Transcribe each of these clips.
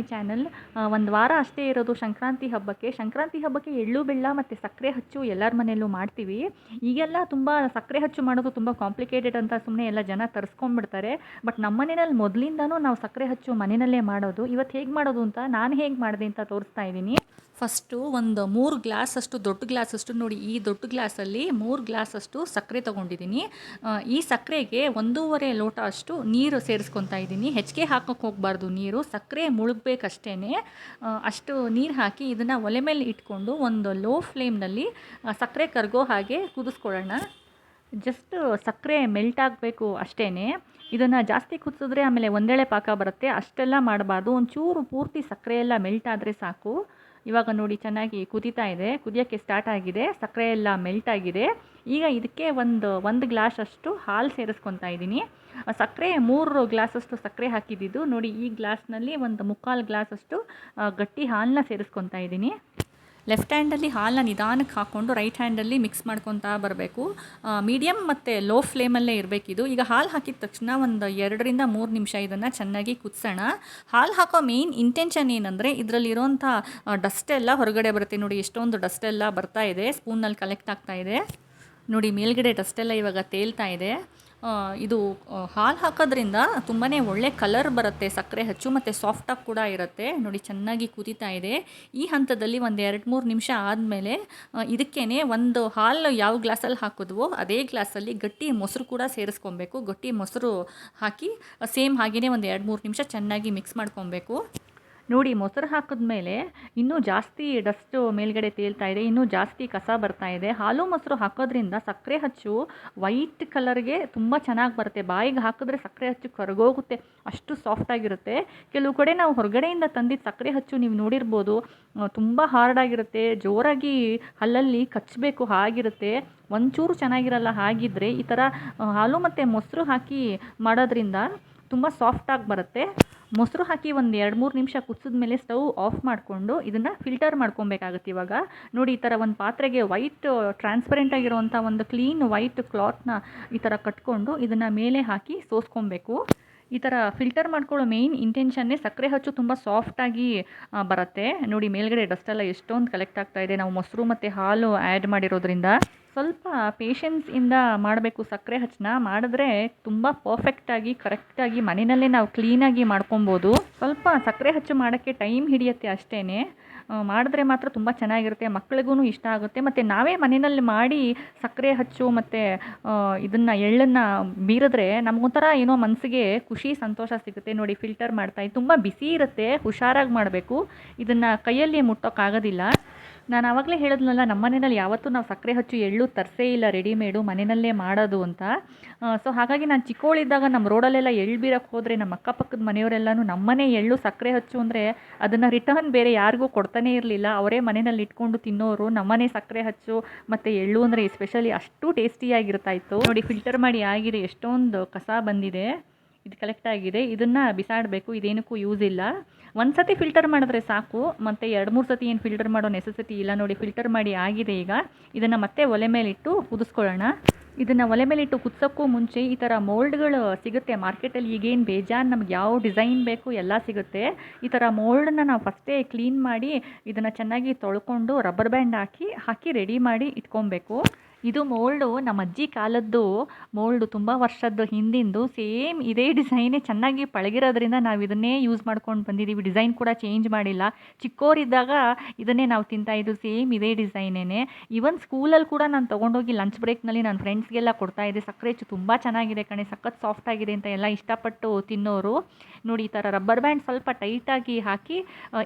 My channel. ಒಂದು ವಾರ ಅಷ್ಟೇ ಇರೋದು ಸಂಕ್ರಾಂತಿ ಹಬ್ಬಕ್ಕೆ. ಸಂಕ್ರಾಂತಿ ಹಬ್ಬಕ್ಕೆ ಎಳ್ಳು, ಬೆಲ್ಲ ಮತ್ತು ಸಕ್ಕರೆ ಹಚ್ಚು ಎಲ್ಲರ ಮನೆಯಲ್ಲೂ ಮಾಡ್ತೀವಿ. ಈಗೆಲ್ಲ ತುಂಬ ಸಕ್ಕರೆ ಹಚ್ಚು ಮಾಡೋದು ತುಂಬ ಕಾಂಪ್ಲಿಕೇಟೆಡ್ ಅಂತ ಸುಮ್ಮನೆ ಎಲ್ಲ ಜನ ತರಿಸ್ಕೊಂಡ್ಬಿಡ್ತಾರೆ. ಬಟ್ ನಮ್ಮ ಮನೆಯಲ್ಲಿ ಮೊದಲಿಂದನೂ ನಾವು ಸಕ್ಕರೆ ಹಚ್ಚು ಮನೆಯಲ್ಲೇ ಮಾಡೋದು. ಇವತ್ತು ಹೇಗೆ ಮಾಡೋದು ಅಂತ ನಾನು ಹೇಗೆ ಮಾಡಿದೆ ಅಂತ ತೋರಿಸ್ತಾ ಇದ್ದೀನಿ. ಫಸ್ಟು ಒಂದು ಮೂರು ಗ್ಲಾಸಷ್ಟು ದೊಡ್ಡ ಗ್ಲಾಸಷ್ಟು ನೋಡಿ, ಈ ದೊಡ್ಡ ಗ್ಲಾಸಲ್ಲಿ ಮೂರು ಗ್ಲಾಸಷ್ಟು ಸಕ್ಕರೆ ತೊಗೊಂಡಿದ್ದೀನಿ. ಈ ಸಕ್ಕರೆಗೆ ಒಂದೂವರೆ ಲೋಟ ಅಷ್ಟು ನೀರು ಸೇರಿಸ್ಕೊತಾ ಇದ್ದೀನಿ. ಹೆಚ್ಚಿಗೆ ಹಾಕೋಕೆ ಹೋಗಬಾರ್ದು ನೀರು. ಸಕ್ಕರೆ ಮುಳುಗಬೇಕಷ್ಟೇ ಅಷ್ಟು ನೀರು ಹಾಕಿ ಇದನ್ನು ಒಲೆ ಮೇಲೆ ಇಟ್ಕೊಂಡು ಒಂದು ಲೋ ಫ್ಲೇಮ್ನಲ್ಲಿ ಸಕ್ಕರೆ ಕರಗೋ ಹಾಗೆ ಕುದಿಸ್ಕೊಳ್ಳೋಣ. ಜಸ್ಟ್ ಸಕ್ಕರೆ ಮೆಲ್ಟ್ ಆಗಬೇಕು ಅಷ್ಟೇ ಇದನ್ನು ಜಾಸ್ತಿ ಕುದಿಸಿದ್ರೆ ಆಮೇಲೆ ಒಂದೇಳೆ ಪಾಕ ಬರುತ್ತೆ. ಅಷ್ಟೆಲ್ಲ ಮಾಡಬಾರ್ದು. ಒಂಚೂರು ಪೂರ್ತಿ ಸಕ್ಕರೆ ಎಲ್ಲ ಮೆಲ್ಟ್ ಆದರೆ ಸಾಕು. ಇವಾಗ ನೋಡಿ ಚೆನ್ನಾಗಿ ಕುದೀತಾ ಇದೆ. ಕುದಿಯೋಕ್ಕೆ ಸ್ಟಾರ್ಟ್ ಆಗಿದೆ. ಸಕ್ಕರೆ ಎಲ್ಲ ಮೆಲ್ಟ್ ಆಗಿದೆ. ಈಗ ಇದಕ್ಕೆ ಒಂದು ಒಂದು ಗ್ಲಾಸ್ ಅಷ್ಟು ಹಾಲು ಸೇರಿಸ್ಕೊತಾ ಇದ್ದೀನಿ. ಸಕ್ಕರೆ ಮೂರು ಗ್ಲಾಸಷ್ಟು ಸಕ್ಕರೆ ಹಾಕಿದ್ದಿದ್ದು ನೋಡಿ ಈ ಗ್ಲಾಸ್ನಲ್ಲಿ ಒಂದು ಮುಕ್ಕಾಲು ಗ್ಲಾಸಷ್ಟು ಗಟ್ಟಿ ಹಾಲನ್ನ ಸೇರಿಸ್ಕೊತಾ ಇದ್ದೀನಿ. ಲೆಫ್ಟ್ ಹ್ಯಾಂಡಲ್ಲಿ ಹಾಲನ್ನ ನಿಧಾನಕ್ಕೆ ಹಾಕ್ಕೊಂಡು ರೈಟ್ ಹ್ಯಾಂಡಲ್ಲಿ ಮಿಕ್ಸ್ ಮಾಡ್ಕೊತಾ ಬರಬೇಕು. ಮೀಡಿಯಮ್ ಮತ್ತು ಲೋ ಫ್ಲೇಮಲ್ಲೇ ಇರಬೇಕಿದು. ಈಗ ಹಾಲು ಹಾಕಿದ ತಕ್ಷಣ ಒಂದು ಎರಡರಿಂದ ಮೂರು ನಿಮಿಷ ಇದನ್ನು ಚೆನ್ನಾಗಿ ಕುದಿಸೋಣ. ಹಾಲು ಹಾಕೋ ಮೇಯ್ನ್ ಇಂಟೆನ್ಷನ್ ಏನಂದರೆ ಇದರಲ್ಲಿರೋಂಥ ಡಸ್ಟ್ ಎಲ್ಲ ಹೊರಗಡೆ ಬರುತ್ತೆ. ನೋಡಿ, ಎಷ್ಟೊಂದು ಡಸ್ಟ್ ಎಲ್ಲ ಬರ್ತಾ ಇದೆ. ಸ್ಪೂನಲ್ಲಿ ಕಲೆಕ್ಟ್ ಆಗ್ತಾ ಇದೆ. ನೋಡಿ, ಮೇಲ್ಗಡೆ ಡಸ್ಟ್ ಎಲ್ಲ ಇವಾಗ ತೇಲ್ತಾ ಇದೆ. ಇದು ಹಾಲು ಹಾಕೋದ್ರಿಂದ ತುಂಬಾ ಒಳ್ಳೆ ಕಲರ್ ಬರುತ್ತೆ, ಸಕ್ಕರೆ ಹಚ್ಚು ಮತ್ತು ಸಾಫ್ಟಾಗಿ ಕೂಡ ಇರುತ್ತೆ. ನೋಡಿ, ಚೆನ್ನಾಗಿ ಕುದೀತಾ ಇದೆ. ಈ ಹಂತದಲ್ಲಿ ಒಂದು ಎರಡು ಮೂರು ನಿಮಿಷ ಆದಮೇಲೆ ಇದಕ್ಕೇ ಒಂದು ಹಾಲು ಯಾವ ಗ್ಲಾಸಲ್ಲಿ ಹಾಕಿದ್ವೋ, ಅದೇ ಗ್ಲಾಸಲ್ಲಿ ಗಟ್ಟಿ ಮೊಸರು ಕೂಡ ಸೇರಿಸ್ಕೊಬೇಕು. ಗಟ್ಟಿ ಮೊಸರು ಹಾಕಿ ಸೇಮ್ ಹಾಗೆಯೇ ಒಂದು ಎರಡು ಮೂರು ನಿಮಿಷ ಚೆನ್ನಾಗಿ ಮಿಕ್ಸ್ ಮಾಡ್ಕೊಬೇಕು. ನೋಡಿ ಮೊಸರು ಹಾಕಿದ ಮೇಲೆ ಇನ್ನೂ ಜಾಸ್ತಿ ಡಸ್ಟು ಮೇಲ್ಗಡೆ ತೇಲ್ತಾ ಇದೆ, ಇನ್ನೂ ಜಾಸ್ತಿ ಕಸ ಬರ್ತಾ ಇದೆ. ಹಾಲು ಮೊಸರು ಹಾಕೋದ್ರಿಂದ ಸಕ್ಕರೆ ಹಚ್ಚು ವೈಟ್ ಕಲರ್ಗೆ ತುಂಬ ಚೆನ್ನಾಗಿ ಬರುತ್ತೆ. ಬಾಯಿಗೆ ಹಾಕಿದ್ರೆ ಸಕ್ಕರೆ ಹಚ್ಚು ಕರಗೋಗುತ್ತೆ, ಅಷ್ಟು ಸಾಫ್ಟಾಗಿರುತ್ತೆ ಕೆಲವು ಕಡೆ ನಾವು ಹೊರಗಡೆಯಿಂದ ತಂದಿದ್ದ ಸಕ್ಕರೆ ಹಚ್ಚು ನೀವು ನೋಡಿರ್ಬೋದು ತುಂಬ ಹಾರ್ಡಾಗಿರುತ್ತೆ ಜೋರಾಗಿ ಹಲ್ಲಲ್ಲಿ ಕಚ್ಚಬೇಕು, ಹಾಗಿರುತ್ತೆ. ಒಂಚೂರು ಚೆನ್ನಾಗಿರಲ್ಲ, ಹಾಗಿದ್ರೆ ಈ ಥರ ಹಾಲು ಮತ್ತು ಮೊಸರು ಹಾಕಿ ಮಾಡೋದ್ರಿಂದ ತುಂಬ ಸಾಫ್ಟಾಗಿ ಬರುತ್ತೆ. ಮೊಸರು ಹಾಕಿ ಒಂದು ಎರಡು ಮೂರು ನಿಮಿಷ ಕುದಿಸಿದ ಮೇಲೆ ಸ್ಟವ್ ಆಫ್ ಮಾಡಿಕೊಂಡು ಇದನ್ನು ಫಿಲ್ಟರ್ ಮಾಡ್ಕೊಬೇಕಾಗುತ್ತೆ ಇವಾಗ. ನೋಡಿ, ಈ ಥರ ಒಂದು ಪಾತ್ರೆಗೆ ವೈಟ್, ಟ್ರಾನ್ಸ್ಪರೆಂಟ್ ಆಗಿರುವಂಥ ಒಂದು ಕ್ಲೀನ್ ವೈಟ್ ಕ್ಲಾತ್ನ ಈ ಥರ ಕಟ್ಕೊಂಡು ಇದನ್ನು ಮೇಲೆ ಹಾಕಿ ಸೋಸ್ಕೊಬೇಕು. ಈ ಥರ ಫಿಲ್ಟರ್ ಮಾಡ್ಕೊಳ್ಳೋ ಮೇಯ್ನ್ ಇಂಟೆನ್ಷನ್ನೇ ಸಕ್ಕರೆ ಹಚ್ಚು ತುಂಬ ಸಾಫ್ಟಾಗಿ ಬರುತ್ತೆ. ನೋಡಿ, ಮೇಲ್ಗಡೆ ಡಸ್ಟ್ ಎಲ್ಲ ಎಷ್ಟೊಂದು ಕಲೆಕ್ಟ್ ಆಗ್ತಾ ಇದೆ. ನಾವು ಮೊಸರು ಮತ್ತು ಹಾಲು ಆ್ಯಡ್ ಮಾಡಿರೋದ್ರಿಂದ. ಸ್ವಲ್ಪ ಪೇಷನ್ಸಿಂದ ಮಾಡಬೇಕು ಸಕ್ಕರೆ ಹಚ್ಚನ್ನ ಮಾಡಿದ್ರೆ ತುಂಬ ಪರ್ಫೆಕ್ಟಾಗಿ ಕರೆಕ್ಟಾಗಿ ಮನೆಯಲ್ಲೇ ನಾವು ಕ್ಲೀನಾಗಿ ಮಾಡ್ಕೊಬೋದು. ಸ್ವಲ್ಪ ಸಕ್ಕರೆ ಹಚ್ಚು ಮಾಡೋಕ್ಕೆ ಟೈಮ್ ಹಿಡಿಯುತ್ತೆ ಅಷ್ಟೇ ಮಾಡಿದ್ರೆ ಮಾತ್ರ ತುಂಬ ಚೆನ್ನಾಗಿರುತ್ತೆ. ಮಕ್ಳಿಗೂ ಇಷ್ಟ ಆಗುತ್ತೆ. ಮತ್ತು ನಾವೇ ಮನೆಯಲ್ಲಿ ಮಾಡಿ ಸಕ್ಕರೆ ಹಚ್ಚು ಮತ್ತು ಇದನ್ನು, ಎಳ್ಳನ್ನು ಬೀರಿದ್ರೆ ನಮಗೊಂಥರ ಏನೋ ಮನಸ್ಸಿಗೆ ಖುಷಿ, ಸಂತೋಷ ಸಿಗುತ್ತೆ. ನೋಡಿ ಫಿಲ್ಟರ್ ಮಾಡ್ತಾಯಿ ತುಂಬ ಬಿಸಿ ಇರುತ್ತೆ. ಹುಷಾರಾಗಿ ಮಾಡಬೇಕು. ಇದನ್ನು ಕೈಯಲ್ಲಿ ಮುಟ್ಟೋಕ್ಕಾಗೋದಿಲ್ಲ ನಾನು ಆವಾಗಲೇ ಹೇಳಿದ್ನಲ್ಲ, ನಮ್ಮ ಮನೆಯಲ್ಲಿ ಯಾವತ್ತೂ ನಾವು ಸಕ್ಕರೆ ಹಚ್ಚು ಎಳ್ಳು ತರಿಸೇ ಇಲ್ಲ ರೆಡಿಮೇಡು ಮನೆಯಲ್ಲೇ ಮಾಡೋದು ಅಂತ. ಸೊ ಹಾಗಾಗಿ ನಾನು ಚಿಕ್ಕವಳಿದ್ದಾಗ ನಮ್ಮ ರೋಡಲ್ಲೆಲ್ಲ ಎಳ್ಳು ಬೀರಕ್ಕೆ ಹೋದರೆ ನಮ್ಮ ಅಕ್ಕಪಕ್ಕದ ಮನೆಯವರೆಲ್ಲನೂ ನಮ್ಮನೆ ಎಳ್ಳು ಸಕ್ಕರೆ ಹಚ್ಚು ಅಂದರೆ ಅದನ್ನು ರಿಟರ್ನ್ ಬೇರೆ ಯಾರಿಗೂ ಕೊಡ್ತಾನೇ ಇರಲಿಲ್ಲ. ಅವರೇ ಮನೆಯಲ್ಲಿ ಇಟ್ಕೊಂಡು ತಿನ್ನೋರು, ನಮ್ಮನೆ ಸಕ್ಕರೆ ಹಚ್ಚು, ಮತ್ತು ಎಳ್ಳು ಅಂದರೆ ಎಸ್ಪೆಷಲಿ ಅಷ್ಟು ಟೇಸ್ಟಿಯಾಗಿರ್ತಾಯಿತ್ತು ನೋಡಿ ಫಿಲ್ಟರ್ ಮಾಡಿ ಆಗಿದೆ, ಎಷ್ಟೊಂದು ಕಸ ಬಂದಿದೆ. ಇದು ಕಲೆಕ್ಟ್ ಆಗಿದೆ. ಇದನ್ನು ಬಿಸಾಡಬೇಕು, ಇದೇನಕ್ಕೂ ಯೂಸ್ ಇಲ್ಲ. ಒಂದು ಸತಿ ಫಿಲ್ಟರ್ ಮಾಡಿದ್ರೆ ಸಾಕು, ಮತ್ತು ಎರಡು, ಮೂರು ಸತಿ ಏನು ಫಿಲ್ಟರ್ ಮಾಡೋ ನೆಸೆಸಿಟಿ ಇಲ್ಲ ನೋಡಿ ಫಿಲ್ಟರ್ ಮಾಡಿ ಆಗಿದೆ ಈಗ. ಇದನ್ನು ಮತ್ತೆ ಒಲೆ ಮೇಲಿಟ್ಟು ಕುದಿಸ್ಕೊಳ್ಳೋಣ. ಇದನ್ನು ಒಲೆ ಮೇಲಿಟ್ಟು ಕುದಿಸೋಕ್ಕೂ ಮುಂಚೆ ಈ ಥರ ಮೋಲ್ಡ್ಗಳು ಸಿಗುತ್ತೆ. ಮಾರ್ಕೆಟಲ್ಲಿ ಈಗೇನು ಬೇಜಾನ್ ನಮ್ಗೆ ಯಾವ ಡಿಸೈನ್ ಬೇಕು ಎಲ್ಲ ಸಿಗುತ್ತೆ. ಈ ಥರ ಮೋಲ್ಡನ್ನ ನಾವು ಫಸ್ಟೇ ಕ್ಲೀನ್ ಮಾಡಿ, ಇದನ್ನು ಚೆನ್ನಾಗಿ ತೊಳ್ಕೊಂಡು ರಬ್ಬರ್ ಬ್ಯಾಂಡ್ ಹಾಕಿ ಹಾಕಿ ರೆಡಿ ಮಾಡಿ ಇಟ್ಕೊಬೇಕು. ಇದು ಮೋಲ್ಡು, ನಮ್ಮ ಅಜ್ಜಿ ಕಾಲದ್ದು ಮೋಲ್ಡು ತುಂಬ ವರ್ಷದ್ದು ಹಿಂದಿಂದು ಸೇಮ್ ಇದೇ ಡಿಸೈನೇ ಚೆನ್ನಾಗಿ ಪಳಗಿರೋದ್ರಿಂದ ನಾವು ಇದನ್ನೇ ಯೂಸ್ ಮಾಡ್ಕೊಂಡು ಬಂದಿದ್ದೀವಿ ಡಿಸೈನ್ ಕೂಡ ಚೇಂಜ್ ಮಾಡಿಲ್ಲ. ಚಿಕ್ಕವರಿದ್ದಾಗ ಇದನ್ನೇ ನಾವು ತಿಂತಾಯಿದ್ದು ಸೇಮ್ ಇದೇ ಡಿಸೈನೇ ಈವನ್ ಸ್ಕೂಲಲ್ಲಿ ಕೂಡ ನಾನು ತೊಗೊಂಡೋಗಿ ಲಂಚ್ ಬ್ರೇಕ್ನಲ್ಲಿ ನನ್ನ ಫ್ರೆಂಡ್ಸ್ಗೆಲ್ಲ ಕೊಡ್ತಾ ಇದ್ದೆ. ಸಕ್ಕರೆ ಹೆಚ್ಚು ತುಂಬ ಚೆನ್ನಾಗಿದೆ ಕಣೆ, ಸಖತ್ ಸಾಫ್ಟ್ ಆಗಿದೆ ಅಂತ ಎಲ್ಲ ಇಷ್ಟಪಟ್ಟು ತಿನ್ನೋರು. ನೋಡಿ, ಈ ಥರ ರಬ್ಬರ್ ಬ್ಯಾಂಡ್ ಸ್ವಲ್ಪ ಟೈಟಾಗಿ ಹಾಕಿ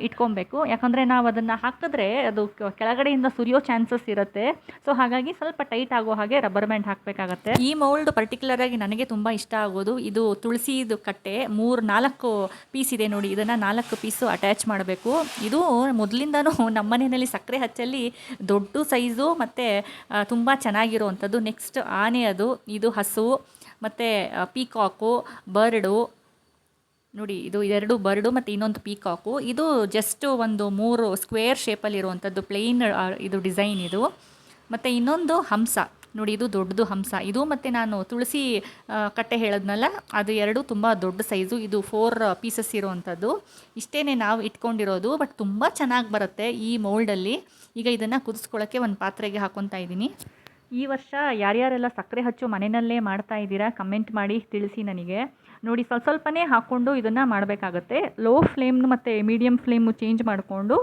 ಇಟ್ಕೊಬೇಕು. ಯಾಕಂದರೆ ನಾವು ಅದನ್ನು ಹಾಕಿದ್ರೆ ಅದು ಕೆಳಗಡೆಯಿಂದ ಸುರಿಯೋ ಚಾನ್ಸಸ್ ಇರುತ್ತೆ. ಸೊ, ಹಾಗಾಗಿ ಸ್ವಲ್ಪ ಟೈಟ್ ಆಗೋ ಹಾಗೆ ರಬ್ಬರ್ ಬ್ಯಾಂಡ್ ಹಾಕಬೇಕಾಗತ್ತೆ. ಈ ಮೌಲ್ಡ್ ಪರ್ಟಿಕ್ಯುಲರ್ ಆಗಿ ನನಗೆ ತುಂಬ ಇಷ್ಟ ಆಗೋದು, ಇದು ತುಳಸಿದು ಕಟ್ಟೆ, ಮೂರು ನಾಲ್ಕು ಪೀಸ್ ಇದೆ ನೋಡಿ, ಇದನ್ನು ನಾಲ್ಕು ಪೀಸು ಅಟ್ಯಾಚ್ ಮಾಡಬೇಕು. ಇದು ಮೊದಲಿಂದನೂ ನಮ್ಮ ಮನೆಯಲ್ಲಿ ಸಕ್ಕರೆ ಹಚ್ಚಲ್ಲಿ ದೊಡ್ಡ ಸೈಜು ಮತ್ತು ತುಂಬ ಚೆನ್ನಾಗಿರುವಂಥದ್ದು. ನೆಕ್ಸ್ಟ್ ಆನೆ ಅದು, ಇದು ಹಸು, ಮತ್ತು ಪೀಕಾಕು ಬರ್ಡು ನೋಡಿ, ಇದು ಎರಡು ಬರ್ಡು ಮತ್ತು ಇನ್ನೊಂದು ಪೀಕಾಕು ಇದು ಜಸ್ಟ್ ಒಂದು ಮೂರು ಸ್ಕ್ವೇರ್ ಶೇಪಲ್ಲಿರುವಂಥದ್ದು ಪ್ಲೇನ್ ಇದು ಡಿಸೈನ್ ಇದು. ಮತ್ತು ಇನ್ನೊಂದು ಹಂಸ. ನೋಡಿ, ಇದು ದೊಡ್ಡದು ಹಂಸ. ಇದು ಮತ್ತು ನಾನು ತುಳಸಿ ಕಟ್ಟೆ ಹೇಳೋದ್ನಲ್ಲ, ಅದು ಎರಡು ತುಂಬ ದೊಡ್ಡ ಸೈಜು ಇದು ಫೋರ್ ಪೀಸಸ್ ಇರುವಂಥದ್ದು ಇಷ್ಟೇ ನಾವು ಇಟ್ಕೊಂಡಿರೋದು ಬಟ್ ತುಂಬ ಚೆನ್ನಾಗಿ ಬರುತ್ತೆ ಈ ಮೋಲ್ಡಲ್ಲಿ ಈಗ ಇದನ್ನು ಕುದಿಸ್ಕೊಳ್ಳೋಕ್ಕೆ ಒಂದು ಪಾತ್ರೆಗೆ ಹಾಕ್ಕೊತಾ ಇದ್ದೀನಿ. ಈ ವರ್ಷ ಯಾರ್ಯಾರೆಲ್ಲ ಸಕ್ಕರೆ ಹಚ್ಚು ಮನೆಯಲ್ಲೇ ಮಾಡ್ತಾ ಇದ್ದೀರಾ ಕಮೆಂಟ್ ಮಾಡಿ ತಿಳಿಸಿ ನನಗೆ. ನೋಡಿ, ಸ್ವಲ್ಪ ಸ್ವಲ್ಪನೇ ಹಾಕ್ಕೊಂಡು ಇದನ್ನು ಮಾಡಬೇಕಾಗತ್ತೆ. ಲೋ ಫ್ಲೇಮ್ ಮತ್ತು ಮೀಡಿಯಮ್ ಫ್ಲೇಮು ಚೇಂಜ್ ಮಾಡಿಕೊಂಡು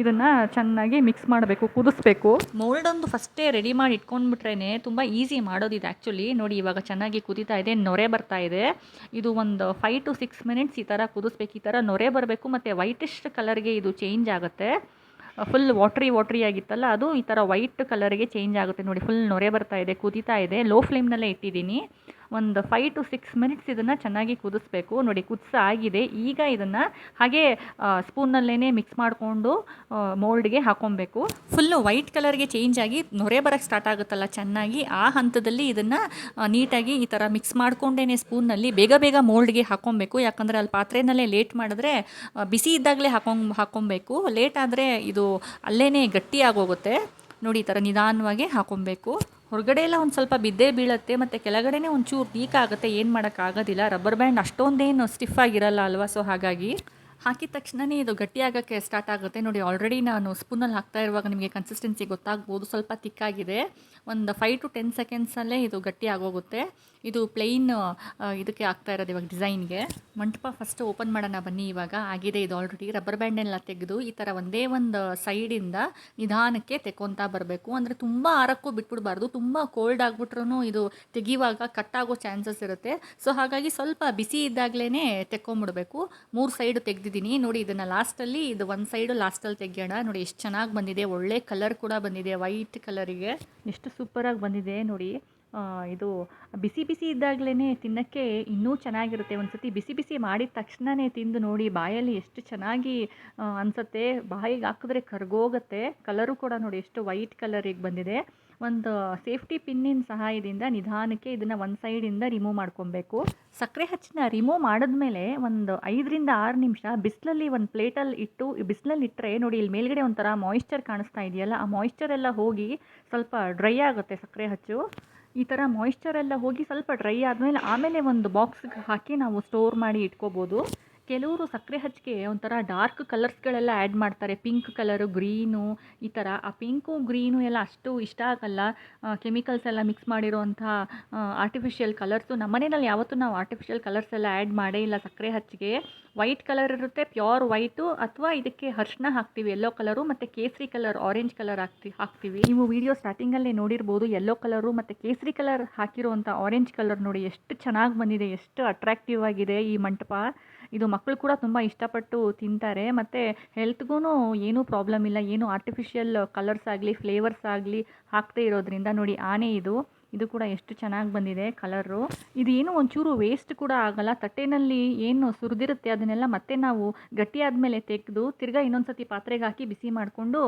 ಇದನ್ನು ಚೆನ್ನಾಗಿ ಮಿಕ್ಸ್ ಮಾಡಬೇಕು, ಕುದಿಸ್ಬೇಕು. ಮೋಲ್ಡ್ ಒಂದು ಫಸ್ಟೇ ರೆಡಿ ಮಾಡಿ ಇಟ್ಕೊಂಡ್ಬಿಟ್ರೇ ತುಂಬ ಈಸಿ ಮಾಡೋದಿದೆ ಆ್ಯಕ್ಚುಲಿ ನೋಡಿ, ಇವಾಗ ಚೆನ್ನಾಗಿ ಕುದೀತಾ ಇದೆ, ನೊರೆ ಬರ್ತಾ ಇದೆ. ಇದು ಒಂದು ಫೈವ್ ಟು ಸಿಕ್ಸ್ ಮಿನಿಟ್ಸ್ ಈ ಥರ ಕುದಿಸ್ಬೇಕು, ಈ ಥರ ನೊರೆ ಬರಬೇಕು, ಮತ್ತು ವೈಟಿಶ್ ಕಲರ್ಗೆ ಇದು ಚೇಂಜ್ ಆಗುತ್ತೆ. ಫುಲ್ ವಾಟ್ರಿ ವಾಟ್ರಿ ಆಗಿತ್ತಲ್ಲ, ಅದು ಈ ಥರ ವೈಟ್ ಕಲರ್ಗೆ ಚೇಂಜ್ ಆಗುತ್ತೆ. ನೋಡಿ ಫುಲ್ ನೊರೆ ಬರ್ತಾ ಇದೆ, ಕುದಿತಾ ಇದೆ. ಲೋ ಫ್ಲೇಮ್ನಲ್ಲೇ ಇಟ್ಟಿದ್ದೀನಿ. ಒಂದು ಫೈವ್ ಟು ಸಿಕ್ಸ್ ಮಿನಿಟ್ಸ್ ಇದನ್ನು ಚೆನ್ನಾಗಿ ಕುದಿಸ್ಬೇಕು. ನೋಡಿ, ಕುದಿಸ ಆಗಿದೆ. ಈಗ ಇದನ್ನು ಹಾಗೆ ಸ್ಪೂನಲ್ಲೇ ಮಿಕ್ಸ್ ಮಾಡಿಕೊಂಡು ಮೋಲ್ಡ್ಗೆ ಹಾಕೊಬೇಕು. ಫುಲ್ಲು ವೈಟ್ ಕಲರ್ಗೆ ಚೇಂಜ್ ಆಗಿ ನೊರೆ ಬರೋಕ್ಕೆ ಸ್ಟಾರ್ಟ್ ಆಗುತ್ತಲ್ಲ, ಚೆನ್ನಾಗಿ ಆ ಹಂತದಲ್ಲಿ ಇದನ್ನು ನೀಟಾಗಿ ಈ ಥರ ಮಿಕ್ಸ್ ಮಾಡಿಕೊಂಡೇ ಸ್ಪೂನಲ್ಲಿ ಬೇಗ ಬೇಗ ಮೋಲ್ಡ್ಗೆ ಹಾಕೊಬೇಕು. ಯಾಕಂದರೆ ಅಲ್ಲಿ ಪಾತ್ರೆನಲ್ಲೇ ಲೇಟ್ ಮಾಡಿದ್ರೆ ಬಿಸಿ ಇದ್ದಾಗಲೇ ಹಾಕೊಂಡ್ ಹಾಕೊಬೇಕು. ಲೇಟ್ ಆದರೆ ಇದು ಅಲ್ಲೇ ಗಟ್ಟಿಯಾಗೋಗುತ್ತೆ ನೋಡಿ, ಈ ಥರ ನಿಧಾನವಾಗಿ ಹಾಕೊಬೇಕು. ಹೊರಗಡೆ ಎಲ್ಲ ಒಂದು ಸ್ವಲ್ಪ ಬಿದ್ದೇ ಬೀಳುತ್ತೆ, ಮತ್ತು ಕೆಳಗಡೆನೇ ಒಂಚೂರು ವೀಕ್ ಆಗುತ್ತೆ, ಏನು ಮಾಡೋಕ್ಕಾಗೋದಿಲ್ಲ ರಬ್ಬರ್ ಬ್ಯಾಂಡ್ ಅಷ್ಟೊಂದೇನು ಸ್ಟಿಫ್ ಆಗಿರಲ್ಲ ಅಲ್ವಾ? ಸೊ ಹಾಗಾಗಿ ಹಾಕಿದ ತಕ್ಷಣವೇ ಇದು ಗಟ್ಟಿ ಆಗೋಕ್ಕೆ ಸ್ಟಾರ್ಟ್ ಆಗುತ್ತೆ. ನೋಡಿ ಆಲ್ರೆಡಿ ನಾನು ಸ್ಪೂನಲ್ಲಿ ಹಾಕ್ತಾ ಇರುವಾಗ ನಿಮಗೆ ಕನ್ಸಿಸ್ಟೆನ್ಸಿ ಗೊತ್ತಾಗ್ಬೋದು. ಸ್ವಲ್ಪ ತಿಕ್ಕಾಗಿದೆ ಒಂದು ಫೈವ್ ಟು ಟೆನ್ ಸೆಕೆಂಡ್ಸಲ್ಲೇ ಇದು ಗಟ್ಟಿ ಆಗೋಗುತ್ತೆ. ಇದು ಪ್ಲೈನ್ ಇದಕ್ಕೆ ಆಗ್ತಾ ಇರೋದು ಇವಾಗ ಡಿಸೈನ್ಗೆ ಮಂಟಪ ಫಸ್ಟ್ ಓಪನ್ ಮಾಡೋಣ ಬನ್ನಿ ಇವಾಗ. ಆಗಿದೆ ಇದು ಆಲ್ರೆಡಿ ರಬ್ಬರ್ ಬ್ಯಾಂಡೆಲ್ಲ ತೆಗೆದು ಈ ಥರ ಒಂದೇ ಒಂದು ಸೈಡಿಂದ ನಿಧಾನಕ್ಕೆ ತೆಕ್ಕೊತಾ ಬರಬೇಕು. ಅಂದರೆ ತುಂಬ ಆರಕ್ಕೂ ಬಿಟ್ಬಿಡ್ಬಾರ್ದು. ತುಂಬ ಕೋಲ್ಡ್ ಆಗಿಬಿಟ್ರೂ ಇದು ತೆಗೆಯುವಾಗ ಕಟ್ ಆಗೋ ಚಾನ್ಸಸ್ ಇರುತ್ತೆ. ಸೊ ಹಾಗಾಗಿ ಸ್ವಲ್ಪ ಬಿಸಿ ಇದ್ದಾಗಲೇ ತೆಕ್ಕೊಂಬಿಡ್ಬೇಕು. ಮೂರು ಸೈಡು ತೆಗ್ದಿದ್ದೀನಿ. ನೋಡಿ, ಇದನ್ನು ಲಾಸ್ಟಲ್ಲಿ ಇದು ಒಂದು ಸೈಡು ಲಾಸ್ಟಲ್ಲಿ ತೆಗೆಯೋಣ. ನೋಡಿ, ಎಷ್ಟು ಚೆನ್ನಾಗಿ ಬಂದಿದೆ. ಒಳ್ಳೆ ಕಲರ್ ಕೂಡ ಬಂದಿದೆ. ವೈಟ್ ಕಲರಿಗೆ ಎಷ್ಟು ಸೂಪರಾಗಿ ಬಂದಿದೆ ನೋಡಿ. ಇದು ಬಿಸಿ ಬಿಸಿ ಇದ್ದಾಗಲೇ ತಿನ್ನೋಕ್ಕೆ ಇನ್ನೂ ಚೆನ್ನಾಗಿರುತ್ತೆ. ಒಂದು ಸತಿ ಬಿಸಿ ಬಿಸಿ ಮಾಡಿದ ತಕ್ಷಣವೇ ತಿಂದು ನೋಡಿ ಬಾಯಲ್ಲಿ ಎಷ್ಟು ಚೆನ್ನಾಗಿ ಅನಿಸುತ್ತೆ ಅನ್ಸುತ್ತೆ. ಬಾಯಿಗೆ ಹಾಕಿದ್ರೆ ಕರ್ಗೋಗುತ್ತೆ. ಕಲರು ಕೂಡ ನೋಡಿ ಎಷ್ಟು ವೈಟ್ ಕಲರಿಗೆ ಬಂದಿದೆ. ಒಂದು ಸೇಫ್ಟಿ ಪಿನ್ನಿನ ಸಹಾಯದಿಂದ ನಿಧಾನಕ್ಕೆ ಇದನ್ನು ಒಂದು ಸೈಡಿಂದ ರಿಮೂವ್ ಮಾಡ್ಕೊಬೇಕು. ಸಕ್ಕರೆ ಹಚ್ಚನ್ನ ರಿಮೂವ್ ಮಾಡಿದ್ಮೇಲೆ ಒಂದು ಐದರಿಂದ ಆರು ನಿಮಿಷ ಬಿಸಿಲಲ್ಲಿ ಒಂದು ಪ್ಲೇಟಲ್ಲಿ ಇಟ್ಟು ಬಿಸಿಲಲ್ಲಿ ಇಟ್ಟರೆ ನೋಡಿ ಇಲ್ಲಿ ಮೇಲ್ಗಡೆ ಒಂಥರ ಮಾಯಿಶ್ಚರ್ ಕಾಣಿಸ್ತಾ ಇದೆಯಲ್ಲ, ಆ ಮಾಯಿಶ್ಚರ್ ಎಲ್ಲ ಹೋಗಿ ಸ್ವಲ್ಪ ಡ್ರೈ ಆಗುತ್ತೆ ಸಕ್ಕರೆ ಹಚ್ಚು. ಈ ಥರ ಮಾಯಿಶ್ಚರ್ ಎಲ್ಲ ಹೋಗಿ ಸ್ವಲ್ಪ ಡ್ರೈ ಆದಮೇಲೆ ಆಮೇಲೆ ಒಂದು ಬಾಕ್ಸ್ಗೆ ಹಾಕಿ ನಾವು ಸ್ಟೋರ್ ಮಾಡಿ ಇಟ್ಕೋಬೋದು. ಕೆಲವರು ಸಕ್ಕರೆ ಹಚ್ಚಿಗೆ ಒಂಥರ ಡಾರ್ಕ್ ಕಲರ್ಸ್ಗಳೆಲ್ಲ ಆ್ಯಡ್ ಮಾಡ್ತಾರೆ. ಪಿಂಕ್ ಕಲರು ಗ್ರೀನು ಈ ಥರ ಆ ಪಿಂಕು ಗ್ರೀನು ಎಲ್ಲ ಅಷ್ಟು ಇಷ್ಟ ಆಗಲ್ಲ. ಕೆಮಿಕಲ್ಸ್ ಎಲ್ಲ ಮಿಕ್ಸ್ ಮಾಡಿರುವಂಥ ಆರ್ಟಿಫಿಷಿಯಲ್ ಕಲರ್ಸು ನಮ್ಮ ಮನೆಯಲ್ಲಿ ಯಾವತ್ತೂ ನಾವು ಆರ್ಟಿಫಿಷಿಯಲ್ ಕಲರ್ಸ್ ಎಲ್ಲ ಆ್ಯಡ್ ಮಾಡೇ ಇಲ್ಲ ಸಕ್ಕರೆ ಹಚ್ಚಿಗೆ ವೈಟ್ ಕಲರ್ ಇರುತ್ತೆ ಪ್ಯೂರ್ ವೈಟು ಅಥವಾ ಇದಕ್ಕೆ ಅರ್ಶಿನ ಹಾಕ್ತೀವಿ ಎಲ್ಲೋ ಕಲರು ಮತ್ತು ಕೇಸರಿ ಕಲರ್ ಆರೆಂಜ್ ಕಲರ್ ಹಾಕ್ತಿ, ಹಾಕ್ತೀವಿ. ನೀವು ವಿಡಿಯೋ ಸ್ಟಾರ್ಟಿಂಗಲ್ಲೇ ನೋಡಿರ್ಬೋದು ಯೆಲ್ಲೋ ಕಲರು ಮತ್ತು ಕೇಸರಿ ಕಲರ್ ಹಾಕಿರುವಂಥ ಆರೆಂಜ್ ಕಲರ್ ನೋಡಿ ಎಷ್ಟು ಚೆನ್ನಾಗಿ ಬಂದಿದೆ, ಎಷ್ಟು ಅಟ್ರಾಕ್ಟಿವ್ ಆಗಿದೆ ಈ ಮಂಟಪ. ಇದು ಮಕ್ಕಳು ಕೂಡ ತುಂಬ ಇಷ್ಟಪಟ್ಟು ತಿಂತಾರೆ. ಮತ್ತು ಹೆಲ್ತ್ಗೂ ಏನೂ ಪ್ರಾಬ್ಲಮ್ ಇಲ್ಲ. ಏನು ಆರ್ಟಿಫಿಷಿಯಲ್ ಕಲರ್ಸ್ ಆಗಲಿ ಫ್ಲೇವರ್ಸ್ ಆಗಲಿ ಹಾಕ್ದೇ ಇರೋದ್ರಿಂದ ನೋಡಿ ಆನೆ ಇದು. ಇದು ಕೂಡ ಎಷ್ಟು ಚೆನ್ನಾಗಿ ಬಂದಿದೆ ಕಲರು ಇದು ಏನು ಒಂಚೂರು ವೇಸ್ಟ್ ಕೂಡ ಆಗಲ್ಲ. ತಟ್ಟೆನಲ್ಲಿ ಏನು ಸುರಿದಿರುತ್ತೆ ಅದನ್ನೆಲ್ಲ ಮತ್ತೆ ನಾವು ಗಟ್ಟಿಯಾದ ಮೇಲೆ ತೆಗೆದು ತಿರ್ಗಾ ಇನ್ನೊಂದು ಸತಿ ಪಾತ್ರೆಗೆ ಹಾಕಿ ಬಿಸಿ ಮಾಡಿಕೊಂಡು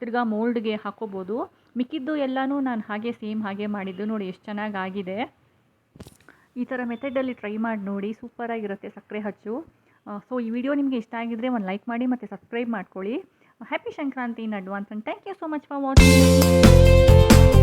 ತಿರ್ಗಾ ಮೋಲ್ಡ್ಗೆ ಹಾಕೋಬೋದು. ಮಿಕ್ಕಿದ್ದು ಎಲ್ಲನೂ ನಾನು ಹಾಗೆ ಸೇಮ್ ಹಾಗೆ ಮಾಡಿದ್ದು. ನೋಡಿ ಎಷ್ಟು ಚೆನ್ನಾಗಿ ಆಗಿದೆ. ಈ ಥರ ಮೆಥಡಲ್ಲಿ ಟ್ರೈ ಮಾಡಿ ನೋಡಿ ಸೂಪರಾಗಿರುತ್ತೆ ಸಕ್ಕರೆ ಹಚ್ಚು. ಸೊ ಈ ವಿಡಿಯೋ ನಿಮಗೆ ಇಷ್ಟ ಆಗಿದ್ದರೆ ಒಂದು ಲೈಕ್ ಮಾಡಿ ಮತ್ತು ಸಬ್ಸ್ಕ್ರೈಬ್ ಮಾಡ್ಕೊಳ್ಳಿ. Happy Sankranti in advance and thank you so much for watching